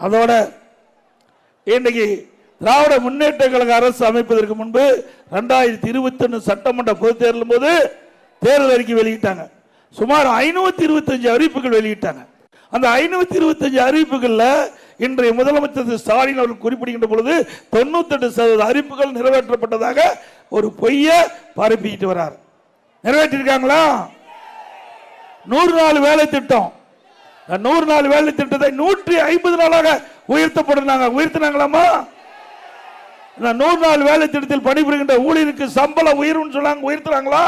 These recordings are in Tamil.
அதோட இன்னைக்கு திராவிட முன்னேற்ற கழக அரசு அமைப்பதற்கு முன்பு ரெண்டாயிரத்தி இருபத்தி ஒன்று சட்டமன்ற பொதுத் தேர்தலும் போது தேர்தல் அறிக்கை வெளியிட்டாங்க. சுமார் ஐநூத்தி இருபத்தஞ்சு அறிவிப்புகள் வெளியிட்டாங்க. அந்த ஐநூத்தி இருபத்தஞ்சு அறிவிப்புகள்ல இன்றைய முதலமைச்சர் திரு ஸ்டாலின் அவர்கள் குறிப்பிடுகின்ற பொழுது தொண்ணூத்தெட்டு சதவீத அறிவிப்புகள் நிறைவேற்றப்பட்டதாக ஒரு பொய்ய பரப்பிக்கிட்டு வரார். நிறைவேற்றிருக்காங்களா? நூறு நாள் வேலை திட்டம். நூறு நாள் வேலை திட்டத்தை நூற்றி ஐம்பது நாளாக உயர்த்தப்படுறாங்க உயர்த்தினாங்களாமா நான் நூறு நாள் வேலை திட்டத்தில் பணிபுரிகின்ற ஊழியருக்கு சம்பள உயர்வுன்னு சொன்னாங்க உயர்த்துறாங்களா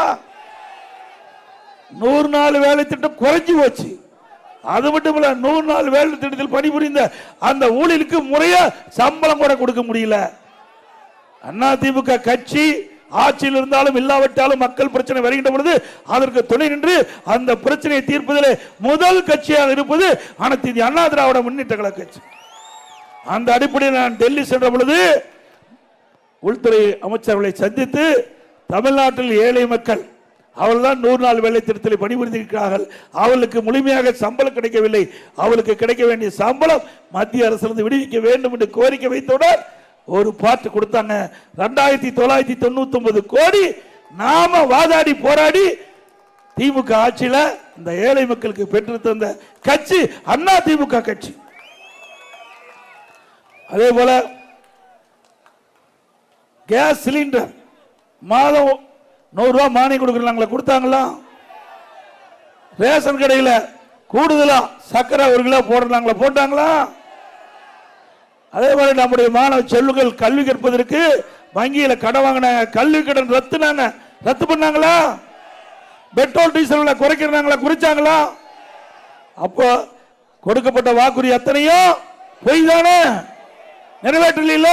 நூறு நாள் வேலை திட்டம் குறைஞ்சி போச்சு. அது மட்டும் இல்ல நூறு நாள் வேலை திட்டத்தில் பணிபுரிந்த அந்த ஊழியருக்கு முறையா சம்பளம் கூட கொடுக்க முடியல. அண்ணா திமுக கட்சி ஆட்சியில் இருந்தாலும் இல்லாவிட்டாலும் மக்கள் பிரச்சனை வருகின்ற பொழுது அதற்கு துணை நின்று அந்த பிரச்சனையை தீர்ப்பதில் முதல் கட்சியாக இருப்பது அனைத்து இந்திய அண்ணா திராவிட முன்னேற்ற கழக கட்சி. அந்த அடிப்படையில் நான் டெல்லி சென்ற பொழுது உள்துறை அமைச்சர்களை சந்தித்து தமிழ்நாட்டில் ஏழை மக்கள் அவள்தான் நூறு நாள் வேலை திருத்தலை பணிபுரிந்திருக்கிறார்கள். அவளுக்கு முழுமையாக சம்பளம் கிடைக்கவில்லை. அவளுக்கு கிடைக்க வேண்டிய சம்பளம் மத்திய அரசிலிருந்து விடுவிக்க வேண்டும் என்று கோரிக்கை வைத்தவுடன் ஒரு பாட்டு கொடுத்தாங்க ரெண்டாயிரத்தி தொள்ளாயிரத்தி தொண்ணூத்தி ஒன்பது கோடி நாம வாதாடி போராடி திமுக ஆட்சியில இந்த ஏழை மக்களுக்கு பெற்று தந்த கட்சி அண்ணா திமுக கட்சி. அதே போல கேஸ் சிலிண்டர் மாதம் நூறு ரூபாய் மானியம் கொடுக்குறாங்களா கொடுத்தாங்களா? ரேஷன் கடையில் கூடுதலா சக்கரை ஒரு கிலோ போடுறாங்களா போட்டாங்களா? அதே மாதிரி நம்முடைய மாணவ செல்லுகள் கல்வி கற்பதற்கு வங்கியில் கடன் வாங்கினாங்க கல்வி கடன் ரத்துனாங்க. ரத்து பண்ணாங்களா? பெட்ரோல் டீசல் குறைக்கிறாங்களா குறைச்சாங்களா? அப்போ கொடுக்கப்பட்ட வாக்குறுதி அத்தனையும் பொய் தானே நிறைவேற்றல